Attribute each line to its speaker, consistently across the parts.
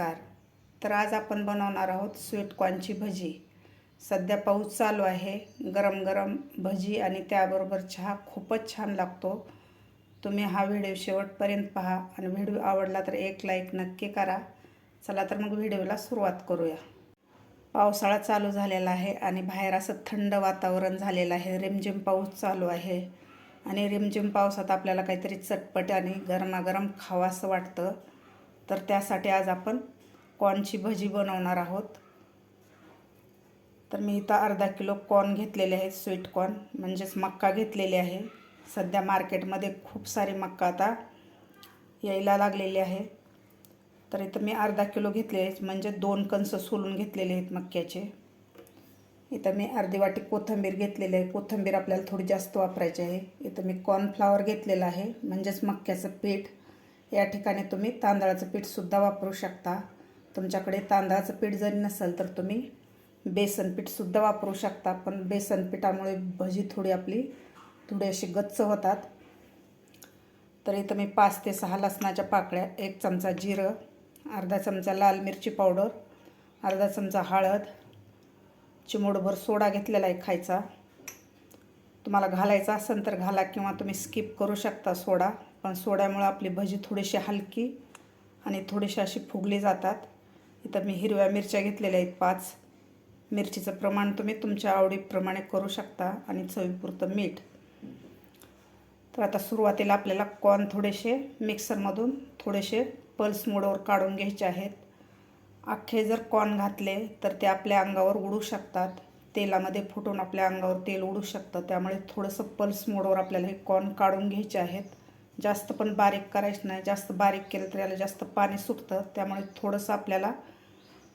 Speaker 1: नमस्कार. तर आज आपण बनवणार आहोत स्वीट कॉर्नची भजी. सध्या पाऊस चालू आहे. गरम गरम भजी आणि त्याबरोबर चहा खूपच छान लागतो. तुम्ही हा व्हिडिओ शेवटपर्यंत पहा आणि व्हिडिओ आवडला तर एक लाईक नक्की करा. चला तर मग व्हिडिओला सुरुवात करूया. पावसाळा चालू झालेला आहे आणि बाहेर असं थंड वातावरण झालेलं आहे. रिमझिम पाऊस चालू आहे आणि रिमझिम पावसात आपल्याला काहीतरी चटपट आणि गरमागरम खावासं वाटतं. तर त्यासाठी आज आपण कॉर्नची भजी बनवणार आहोत. तर मी इथं अर्धा किलो कॉर्न घेतलेले आहेत स्वीट कॉर्न. म्हणजेच मक्का घेतलेले आहे. सध्या मार्केटमध्ये खूप सारी मक्का आता यायला लागलेली आहे. तर इथं मी अर्धा किलो घेतले आहेत म्हणजे दोन कंस सोलून घेतलेले आहेत मक्याचे इथं मी अर्धी वाटी कोथिंबीर घेतलेली आहे. कोथिंबीर आपल्याला थोडी जास्त वापरायची आहे. इथं मी कॉर्नफ्लावर घेतलेलं आहे म्हणजेच मक्याचं पीठ. या ठिकाणी तुम्ही तांदळाचं पीठसुद्धा वापरू शकता. तुमच्याकडे तांदळाचं पीठ जरी नसेल तर तुम्ही बेसन पीठसुद्धा वापरू शकता पण बेसन पिठामुळे भजी थोडी आपली थोडी अशी गच्च होतात. तर इथं मी पाच ते सहा लसणाच्या पाकळ्या एक चमचा जिरं अर्धा चमचा लाल मिरची पावडर अर्धा चमचा हळद चिमूटभर सोडा घेतलेला आहे खायचा. तुम्हाला घालायचा असेल तर घाला किंवा तुम्ही स्किप करू शकता सोडा. पण सोड्यामुळं आपली भजी थोडीशी हलकी आणि थोडीशी अशी फुगली जातात. इथं मी हिरव्या मिरच्या घेतलेल्या आहेत पाच. मिरचीचं प्रमाण तुम्ही तुमच्या आवडीप्रमाणे करू शकता आणि चवीपुरतं मीठ. तर आता सुरुवातीला आपल्याला कॉर्न थोडेसे मिक्सरमधून थोडेसे पल्स मोडवर काढून घ्यायचे आहेत. अख्खे जर कॉर्न घातले तर ते आपल्या अंगावर उडू शकतात. तेलामध्ये फुटून आपल्या अंगावर तेल उडू शकतं. त्यामुळे थोडंसं पल्स मोडवर आपल्याला हे कॉर्न काढून घ्यायचे आहेत. जास्त पण बारीक करायचं नाही. जास्त बारीक केलं तर याला जास्त पाणी सुटतं. त्यामुळे थोडंसं आपल्याला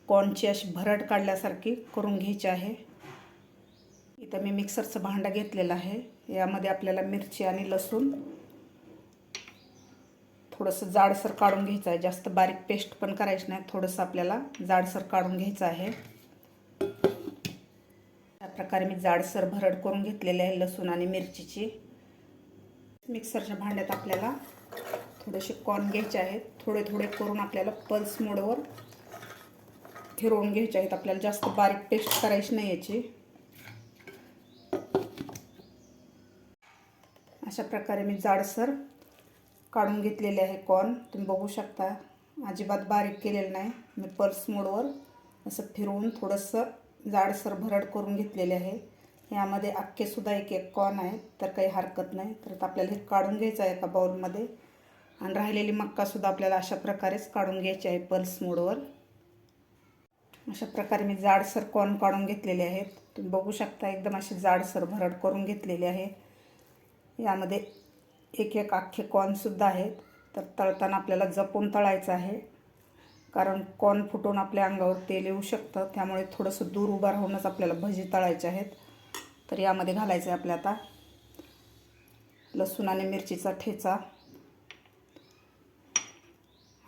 Speaker 1: कॉर्नची अशी भरड काढल्यासारखी करून घ्यायची आहे. इथं मी मिक्सरचं भांडं घेतलेलं आहे. यामध्ये आपल्याला मिरची आणि लसूण थोडंसं जाडसर काढून घ्यायचं आहे. जास्त बारीक पेस्ट पण करायची नाही. थोडंसं आपल्याला जाडसर काढून घ्यायचं आहे. अशा प्रकारे मी जाडसर भरड करून घेतलेले आहे लसूण आणि मिरचीची. मिक्सरच्या भांड्यात आपल्याला थोडेसे कॉर्न घ्यायचे आहेत. थोडे थोडे करून आपल्याला पल्स मोडवर फिरवून घ्यायचे आहेत. आपल्याला जास्त बारीक पेस्ट करायची नाही याची. अशा प्रकारे मी जाडसर काढून घेतलेले आहे कॉर्न तुम्ही बघू शकता अजिबात बारीक केलेलं नाही. मी पल्स मोडवर असं फिरवून थोडंसं जाडसर भरड करून घेतलेले आहे. यामध्ये अख्खेसुद्धा एक एक कॉर्न आहे तर काही हरकत नाही. तर आपल्याला हे काढून घ्यायचं आहे एका बाउलमध्ये आणि राहिलेली मक्कासुद्धा आपल्याला अशा प्रकारेच काढून घ्यायची आहे पल्स मोडवर अशा प्रकारे मी जाडसर कॉर्न काढून घेतलेले आहेत. तुम्ही बघू शकता एकदम असे जाडसर भरड करून घेतलेले आहे. यामध्ये एक एक अख्खे कॉर्नसुद्धा आहेत. तर तळताना आपल्याला जपून तळायचं आहे. कारण कॉर्न फुटून आपल्या अंगावर तेल येऊ शकतं. त्यामुळे थोडंसं दूर उभं राहूनच आपल्याला भजी तळायचे आहेत. तर यामध्ये घालायचं आहे आपल्या आता. लसूण आणि मिरचीचा ठेचा.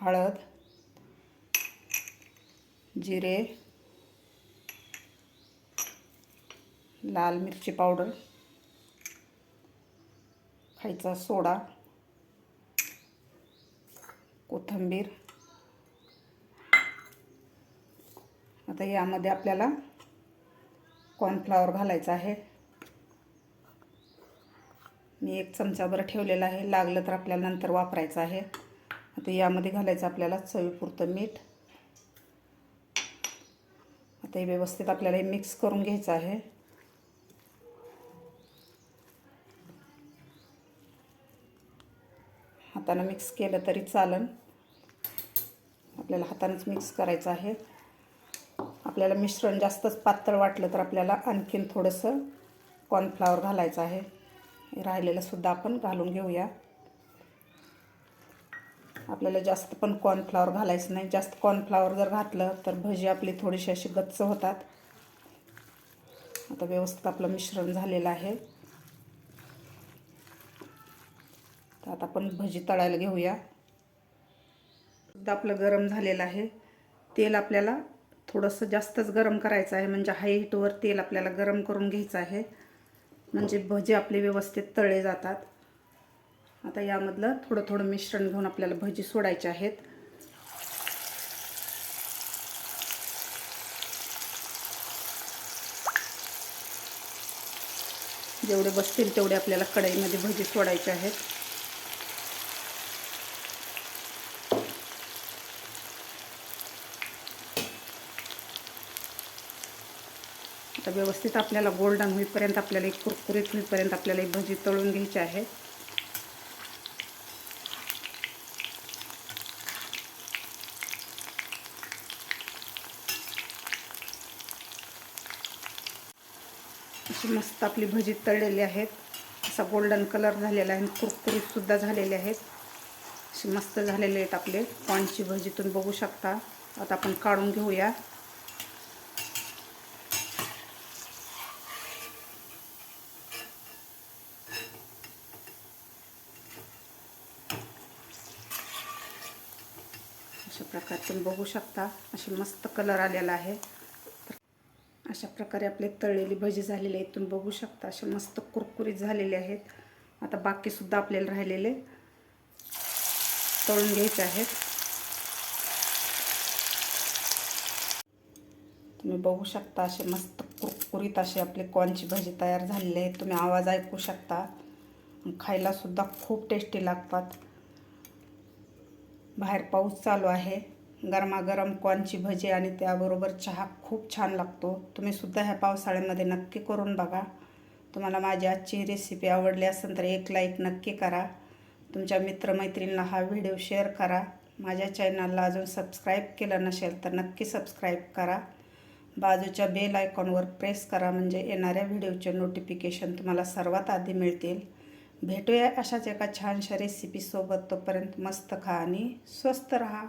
Speaker 1: हळद. जिरे. लाल मिरची पावडर. खायचा सोडा. कोथिंबीर. आता यामध्ये आपल्याला कॉर्नफ्लावर घालायचं आहे. मी एक चमचाभर ठेवलेला आहे. लागलं तर आपल्याला नंतर वापरायचं आहे. आता यामध्ये घालायचं आपल्याला चवीपुरतं मीठ. आता हे व्यवस्थित आपल्याला हे मिक्स करून घ्यायचं आहे. हातानं मिक्स केलं तरी चालन. आपल्याला हातानंच मिक्स करायचं आहे. आपल्याला मिश्रण जास्तच पातळ वाटलं तर आपल्याला आणखीन थोडंसं कॉर्नफ्लावर घालायचं आहे. राहिलेलं सुद्धा आपण घालून घेऊया. आपल्याला जास्त पण कॉर्नफ्लावर घालायचं नाही. जास्त कॉर्नफ्लावर जर घातलं तर भजी आपली थोडीशी अशी गच्च होतात. आता व्यवस्थित आपलं मिश्रण झालेलं आहे. तर आता आपण भजी तळायला घेऊया. सुद्धा आपलं गरम झालेलं आहे. तेल आपल्याला थोडंसं जास्तच गरम करायचं आहे. म्हणजे हाय हीटवर तेल आपल्याला गरम करून घ्यायचं आहे. म्हणजे भजे आपले व्यवस्थित तळले जातात. आता यामधलं थोडं थोडं मिश्रण घेऊन आपल्याला भजी सोडायचे आहेत. जेवढे बसतील तेवढे आपल्याला कढईमध्ये भजी सोडायचे आहेत. आता व्यवस्थित आपल्याला गोल्डन होईपर्यंत आपल्याला एक कुरकुरीत होईपर्यंत आपल्याला एक भजी तळून घ्यायची आहे. अशी मस्त आपली भजी तळलेली आहेत. असा गोल्डन कलर झालेला आहे कुरकुरीतसुद्धा झालेले आहेत. अशी मस्त झालेले आहेत आपले कॉर्नची भजी तुम्ही बघू शकता. आता आपण काढून घेऊया. अशा प्रकारे तुम्ही बघू शकता. असे मस्त कलर आलेला आहे. अशा प्रकारे आपले तळलेली भजी झालेली आहेत. तुम्ही बघू शकता असे मस्त कुरकुरीत झालेले आहेत. आता बाकीसुद्धा आपल्याला राहिलेले तळून घ्यायचे आहेत. तुम्ही बघू शकता असे मस्त कुरकुरीत असे आपले कॉर्नची भजी तयार झालेली आहेत. तुम्ही आवाज ऐकू शकता. खायलासुद्धा खूप टेस्टी लागतात. बाहेर पाऊस चालू आहे. गरमागरम कॉर्नची भजी आणि त्याबरोबर चहा खूप छान लागतो. तुम्ही सुद्धा ह्या पावसाळ्यामध्ये नक्की करून बघा. तुम्हाला माझी आजची रेसिपी आवडली असेल तर एक लाईक नक्की करा. तुमच्या मित्रमैत्रिणींना हा व्हिडिओ शेअर करा. माझ्या चॅनलला अजून सबस्क्राईब केलं नसेल तर नक्की सबस्क्राईब करा. बाजूच्या बेल आयकॉनवर प्रेस करा म्हणजे येणाऱ्या व्हिडिओचे नोटिफिकेशन तुम्हाला सर्वात आधी मिळतील. भेटूया अशाच एका छानशा रेसिपीसोबत तोपर्यंत मस्त खा आणि स्वस्त रहा.